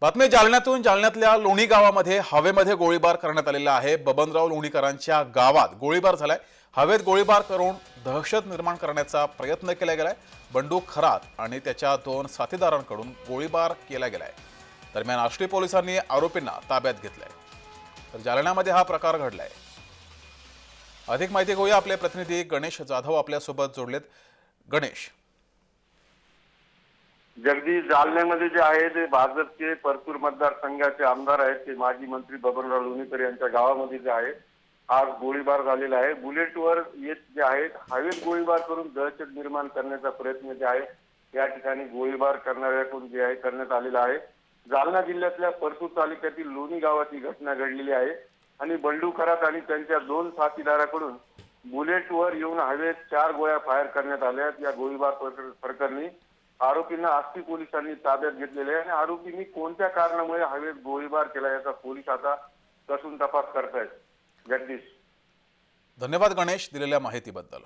बातमी जालन्यातून जालन्यातल्या लोणी गावामध्ये हवेमध्ये गोळीबार करण्यात आलेला आहे. बबनराव लोणीकरांच्या गावात गोळीबार झालाय. हवेत गोळीबार करून दहशत निर्माण करण्याचा प्रयत्न केला गेलाय. बंडू खरात आणि त्याच्या दोन साथीदारांकडून गोळीबार केला गेलाय. दरम्यान आष्टी पोलिसांनी आरोपींना ताब्यात घेतलंय. तर जालन्यामध्ये हा प्रकार घडलाय. अधिक माहिती घेऊया. आपले प्रतिनिधी गणेश जाधव आपल्यासोबत जोडलेत. गणेश जगदीश जालन्यामध्ये जे आहे ते भाजपचे परतूर मतदारसंघाचे आमदार आहेत ते माजी मंत्री बबनराव लोणीकर यांच्या गावामध्ये जे आहे आज गोळीबार झालेला आहे. बुलेटवर येत जे आहेत हवेत गोळीबार करून दहशत निर्माण करण्याचा प्रयत्न जे आहे या ठिकाणी गोळीबार करणाऱ्याकडून जे आहे करण्यात आलेला आहे. जालना जिल्ह्यातल्या परतूर तालुक्यातील लोणी गावात ही घटना घडलेली आहे आणि बंडूकरात आणि त्यांच्या दोन साथीदाराकडून बुलेटवर येऊन हवेत चार गोळ्या फायर करण्यात आल्या या गोळीबार प्रकर- प्रकरणी आरोपींना आस्ती पोलिसांनी ताब्यात घेतलेले आहे आणि आरोपींनी कोणत्या कारणामुळे हवेत गोळीबार केला याचा पोलीस आता कसून तपास करतायत. जगदीश. धन्यवाद गणेश दिलेल्या माहितीबद्दल.